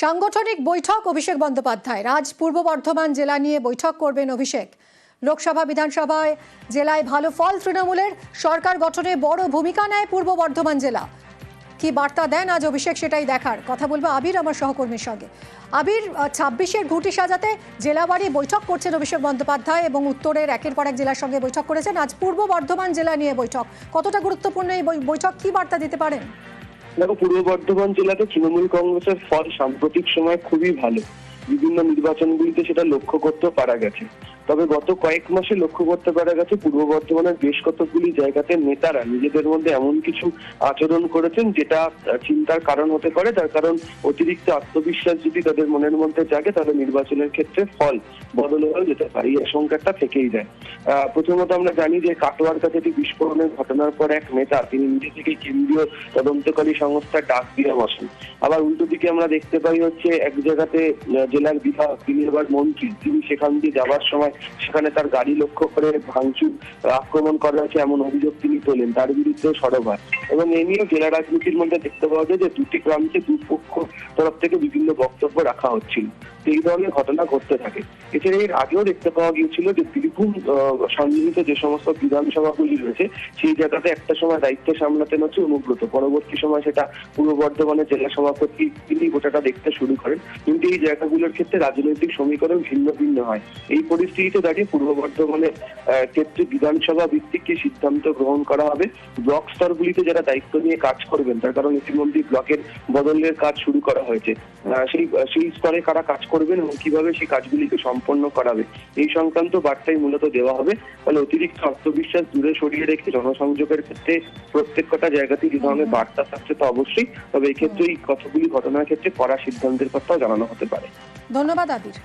সাংগঠনিক বৈঠক, অভিষেক বন্দ্যোপাধ্যায়। রাজ পূর্ব বর্ধমান জেলা নিয়ে বৈঠক করবেন অভিষেক। লোকসভা, বিধানসভায় জেলায় ভালো ফল তৃণমূলের সরকার গঠনে বড় ভূমিকা নেয় পূর্ব বর্ধমান জেলা। কি বার্তা দেন আজ অভিষেক সেটাই দেখার। কথা বলব আবির, আমার সহকর্মীর সঙ্গে। আবির ছাব্বিশের ঘুঁটি সাজাতে জেলাবাড়ি বৈঠক করছেন অভিষেক বন্দ্যোপাধ্যায় এবং উত্তরের একের পর এক জেলার সঙ্গে বৈঠক করেছেন। আজ পূর্ব বর্ধমান জেলা নিয়ে বৈঠক। কতটা গুরুত্বপূর্ণ এই বৈঠক, কি বার্তা দিতে পারেন? দেখো, পূর্ব বর্ধমান জেলাতে তৃণমূল কংগ্রেসের ফল সাম্প্রতিক সময় খুবই ভালো। বিভিন্ন নির্বাচনগুলিতে সেটা লক্ষ্য করতে পারা গেছে। তবে গত কয়েক মাসে লক্ষ্য করতে পারা গেছে, পূর্ব বর্ধমানের বেশ কতগুলি জায়গাতে নেতারা নিজেদের মধ্যে এমন কিছু আচরণ করেছেন যেটা চিন্তার কারণ হতে পারে। তার কারণ অতিরিক্ত আত্মবিশ্বাস যদি তাদের মনের মধ্যে জাগে, তাহলে নির্বাচনের ক্ষেত্রে ফল বদল হয়ে যেতে পারে এই আশঙ্কাটা থেকেই যায়। প্রথমত আমরা জানি যে কাটোয়ার কাছে একটি বিস্ফোরণের ঘটনার পর এক নেতা, তিনি নিজে থেকে কেন্দ্রীয় তদন্তকারী সংস্থার ডাক দিয়ে বসেন। আবার উল্টো দিকে আমরা দেখতে পাই হচ্ছে এক জায়গাতে জেলার বিধায়ক, তিনি এবার মন্ত্রী, তিনি সেখান দিয়ে যাওয়ার সময় সেখানে তার গাড়ি লক্ষ্য করে ভাঙচুর আক্রমণ করা হয়েছে এমন অভিযোগ তিনি তোলেন। তার বিরুদ্ধে সরব হয়। এবং এ নিয়েও জেলা রাজনীতির মধ্যে দেখতে পাওয়া যায় যে দুটি গ্রামকে দুপক্ষ তরফ থেকে বিভিন্ন বক্তব্য রাখা হচ্ছিল। এই ধরনের ঘটনা ঘটতে থাকে। এছাড়া এর আগেও দেখতে পাওয়া গিয়েছিল যে বীরভূম সন্নিহিত যে সমস্ত বিধানসভাগুলি রয়েছে, সেই জায়গাতে একটা সময় দায়িত্ব সামলাতেন হচ্ছে অনুব্রত। পরবর্তী সময় সেটা পূর্ব বর্ধমানের জেলা সভাপতি তিনি গোটাটা দেখতে শুরু করেন। কিন্তু এই জায়গাগুলোর ক্ষেত্রে রাজনৈতিক সমীকরণ ভিন্ন ভিন্ন হয়। এই পরিস্থিতিতে দাঁড়িয়ে পূর্ব বর্ধমানের ক্ষেত্রে বিধানসভা ভিত্তিক কি সিদ্ধান্ত গ্রহণ করা হবে, ব্লক স্তরগুলিতে যারা দায়িত্ব নিয়ে কাজ করবেন, তার কারণ ইতিমধ্যে ব্লকের বদলের কাজ শুরু করা হয়েছে। সেই সেই স্তরে কারা কাজ করবেন এবং কীভাবে সেই কাজগুলিকে সম্পন্ন করাবে। এই সংক্রান্ত বার্তাই মূলত দেওয়া হবে। ফলে অতিরিক্ত আত্মবিশ্বাস দূরে সরিয়ে রেখে জনসংযোগের ক্ষেত্রে প্রত্যেক কটা জায়গাতে যে ধরনের বার্তা থাকছে তো অবশ্যই। তবে এক্ষেত্রে এই কতগুলি ঘটনার ক্ষেত্রে করা সিদ্ধান্তের কথাও জানানো হতে পারে। ধন্যবাদ আবির